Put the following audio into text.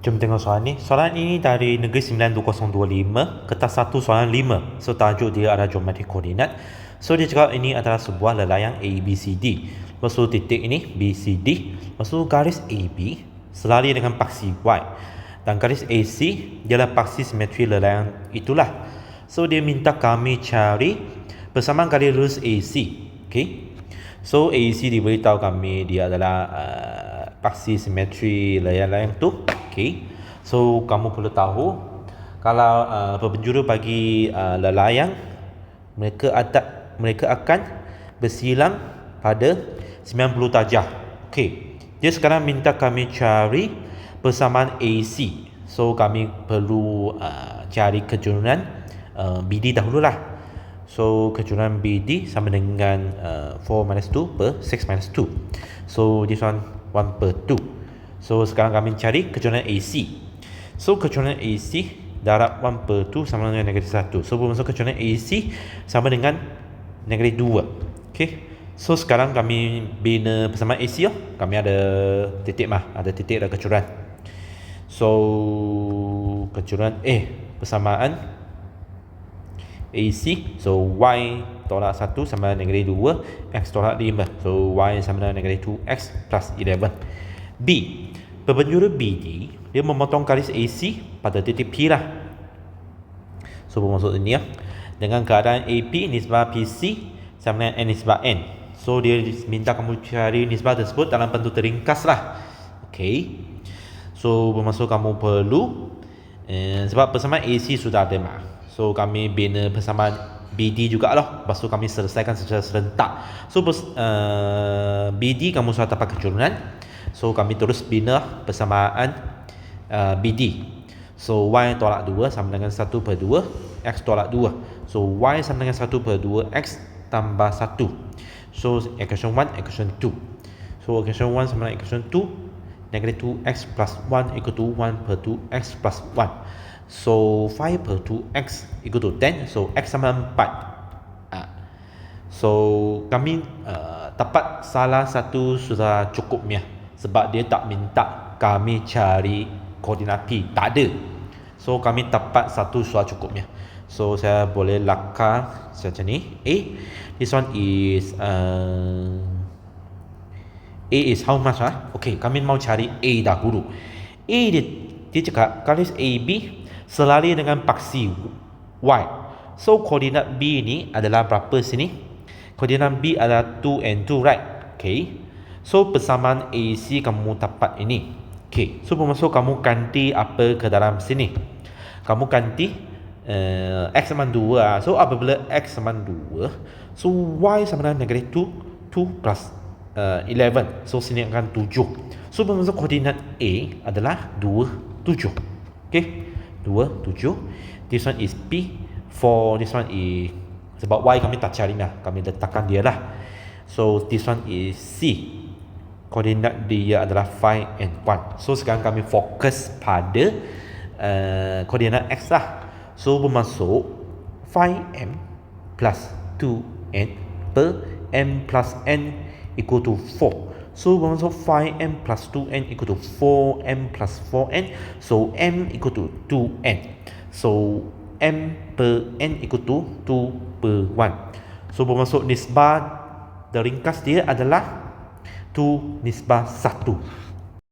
Jom tengok soalan ni. Soalan ini dari negeri 92025, kertas 1 soalan 5. So tajuk dia adalah geometrik koordinat. So dia cakap ini adalah sebuah lelayang ABCD. Tu titik ini BCD. Tu garis AB selari dengan paksi Y. Dan garis AC ialah paksi simetri lelayang itulah. So dia minta kami cari persamaan garis lurus AC. Okay. So AC diberitahu kami dia adalah uh, paksi simetri layang-layang tu. Okay. So kamu perlu tahu kalau uh, penjuru bagi uh, lelayang mereka ada mereka akan bersilang pada 90 darjah. Okay. Dia sekarang minta kami cari persamaan AC. So kami perlu uh, cari kejurunan uh, BD dahululah. So kejurunan BD sama dengan uh, 4 minus 2 per 6 minus 2. So this one 1 per 2. So sekarang kami cari kejurunan AC. So kejurunan AC darab 1 per 2 sama dengan negatif 1. So bermaksud kejurunan AC sama dengan negatif 2. Okay. So sekarang kami bina persamaan AC oh. Kami ada titik mah, ada titik ada kejurunan. So kejurunan eh persamaan AC so Y tolak 1 sama dengan negatif 2 X tolak 5 so Y sama dengan negatif 2X plus 11 B Perpenjuru BD dia memotong garis AC pada titik P lah. So bermaksud ini ya. Dengan keadaan AP nisbah PC sama dengan N nisbah N. So dia minta kamu cari nisbah tersebut dalam bentuk teringkas lah. Okay. So bermaksud kamu perlu eh, sebab persamaan AC sudah ada mah. So kami bina persamaan BD juga lah. Lepas tu kami selesaikan secara serentak. So uh, BD kamu sudah dapat kejurunan. So kami terus bina persamaan uh, BD. So Y tolak 2 sama dengan 1 per 2 X tolak 2 So Y sama dengan 1 per 2 X tambah 1 So equation 1 equation 2 So equation 1 sama dengan equation 2 Negative 2X plus 1 equal to 1 per 2X plus 1 So 5 per 2X equal to 10 So X sama 4 uh. So kami uh, dapat salah satu sudah cukupnya sebab dia tak minta kami cari koordinat P tak ada so kami dapat satu sudah cukupnya so saya boleh lakar macam ni A this one is uh, A is how much ah? Okay, kami mau cari A dahulu. A dia, dia cakap garis AB selari dengan paksi Y. So, koordinat B ni adalah berapa sini? Koordinat B adalah 2 and 2, right? Okay. So persamaan AC kamu dapat ini. Okey, so bermaksud kamu ganti apa ke dalam sini? Kamu ganti uh, X sama 2 lah. So apabila X sama 2, so Y sama dengan negatif 2, 2 plus uh, 11. So sini akan 7. So bermaksud koordinat A adalah 2, 7. Okey, 2, 7. This one is P. For this one is sebab Y kami tak cari lah. Kami letakkan dia lah. So this one is C koordinat dia adalah 5 and 1 so sekarang kami fokus pada uh, koordinat x lah. So bermasuk 5m plus 2n per m plus n equal to 4 so bermasuk 5m plus 2n equal to 4m plus 4n so m equal to 2n so m per n equal to 2 per 1 so bermasuk nisbah ringkas dia adalah tu nisbah satu